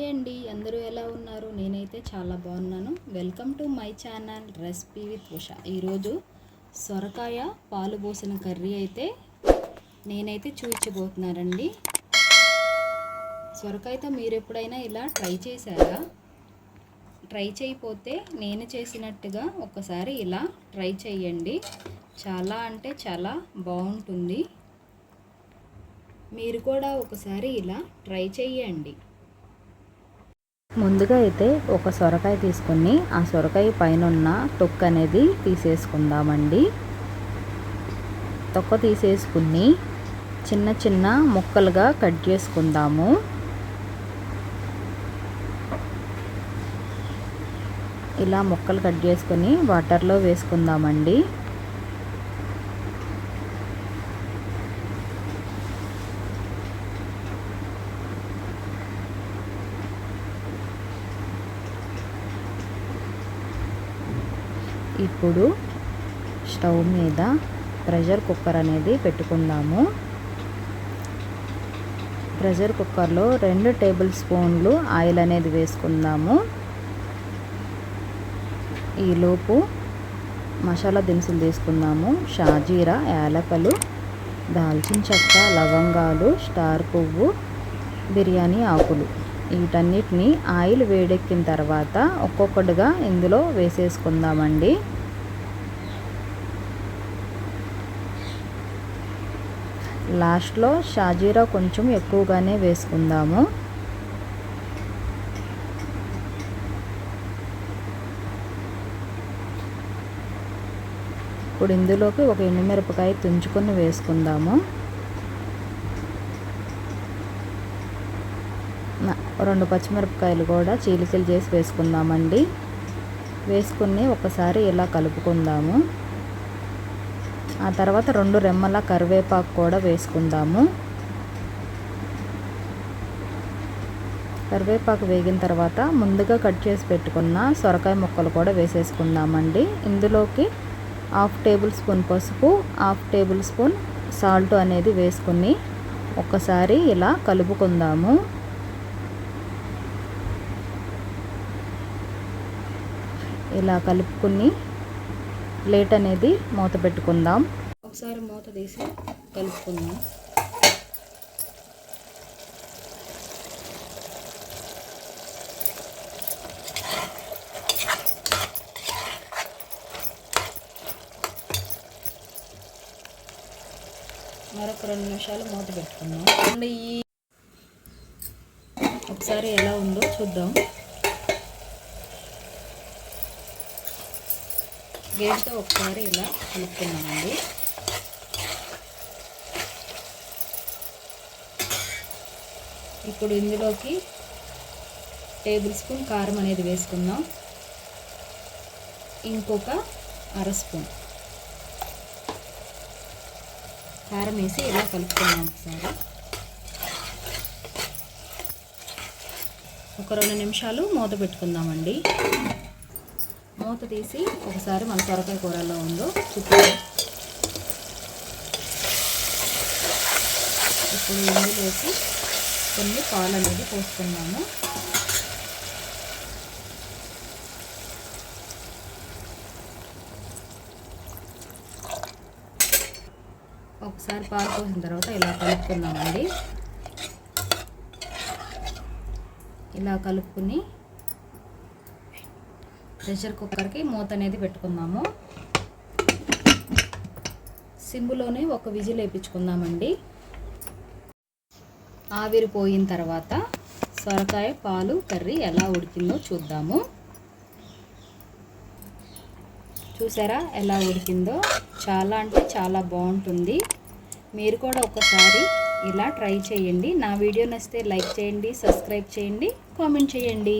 Hi అండి అందరూ ఎలా ఉన్నారు? నేనైతే చాలా బాగున్నాను. Welcome to my channel recipe with Usha. ఈరోజు సొరకాయ పాలు పోసిన కర్రీ అయితే నేనైతే చూపించబోతున్నానండి సొరకాయతో మీరు ఎప్పుడైనా ఇలా ట్రై చేశారా? ట్రై చేయకపోతే నేను చేసినట్టుగా ఒకసారి ఇలా ట్రై చేయండి. చాలా అంటే చాలా బాగుంటుంది. మీరు కూడా ఒకసారి ఇలా ట్రై చేయండి. ముందుగా అయితే ఒక సొరకాయ తీసుకుని ఆ సొరకాయ పైన ఉన్న తొక్క అనేది తీసేసుకుందామండి. తొక్క తీసేసుకుని చిన్న చిన్న ముక్కలుగా కట్ చేసుకుందాము. ఇలా ముక్కలు కట్ చేసుకొని వాటర్లో వేసుకుందామండి. ఇప్పుడు స్టవ్ మీద ప్రెషర్ కుక్కర్ అనేది పెట్టుకుందాము. ప్రెషర్ కుక్కర్లో రెండు టేబుల్ స్పూన్లు ఆయిల్ అనేది వేసుకుందాము. ఈలోపు మసాలా దినుసులు తీసుకుందాము. షాజీరా యాలకలు దాల్చిన చెక్క లవంగాలు స్టార్ పువ్వు బిర్యానీ ఆకులు. వీటన్నిటిని ఆయిల్ వేడెక్కిన తర్వాత ఒక్కొక్కటిగా ఇందులో వేసేసుకుందామండి. లాస్ట్లో షాజీరా కొంచెం ఎక్కువగానే వేసుకుందాము. ఇప్పుడు ఇందులోకి ఒక ఎండుమిరపకాయ తుంచుకొని వేసుకుందాము. రెండు పచ్చిమిరపకాయలు కూడా చీలికలు చేసి వేసుకుందామండి. వేసుకుని ఒకసారి ఇలా కలుపుకుందాము. ఆ తర్వాత రెండు రెమ్మల కరివేపాకు కూడా వేసుకుందాము. కరివేపాకు వేగిన తర్వాత ముందుగా కట్ చేసి పెట్టుకున్న సొరకాయ ముక్కలు కూడా వేసేసుకుందామండి. ఇందులోకి హాఫ్ టేబుల్ స్పూన్ పసుపు హాఫ్ టేబుల్ స్పూన్ సాల్ట్ అనేది వేసుకుని ఒక్కసారి ఇలా కలుపుకుందాము. ఇలా కలుపుకుని ప్లేట్ అనేది మూత పెట్టుకుందాం. ఒకసారి మూత తీసి కలుపుకుందాం. మరొక రెండు నిమిషాలు మూత పెట్టుకుందాం. అండ్ ఈ ఒకసారి ఎలా ఉందో చూద్దాం. గేట్తో ఒకసారి ఇలా కలుపుకున్నామండి ఇప్పుడు ఇందులోకి టేబుల్ స్పూన్ కారం అనేది వేసుకుందాం. ఇంకొక అర స్పూన్. కారం వేసి ఇలా కలుపుకున్నాం ఒకసారి. ఒక రెండు నిమిషాలు మూత పెట్టుకుందామండి. మూత తీసి ఒకసారి మన సొరకాయ కూరలో ఉందో చుట్టూ ఇప్పుడు ఇందులోకి కొన్ని పాలు అనేది పోస్తున్నాము ఒకసారి పాలు పోసిన తర్వాత ఇలా కలుపుకుందామండి. ఇలా కలుపుకుని ప్రెషర్ కుక్కర్కి మూత అనేది పెట్టుకుందాము. సింబులోనే ఒక విజిల్ వేయించుకుందామండి ఆవిరిపోయిన తర్వాత సొరకాయ పాలు కర్రీ ఎలా ఉడికిందో చూద్దాము. చూసారా ఎలా ఉడికిందో? చాలా అంటే చాలా బాగుంటుంది. మీరు కూడా ఒకసారి ఇలా ట్రై చేయండి. నా వీడియో నచ్చితే లైక్ చేయండి సబ్స్క్రైబ్ చేయండి కామెంట్ చేయండి.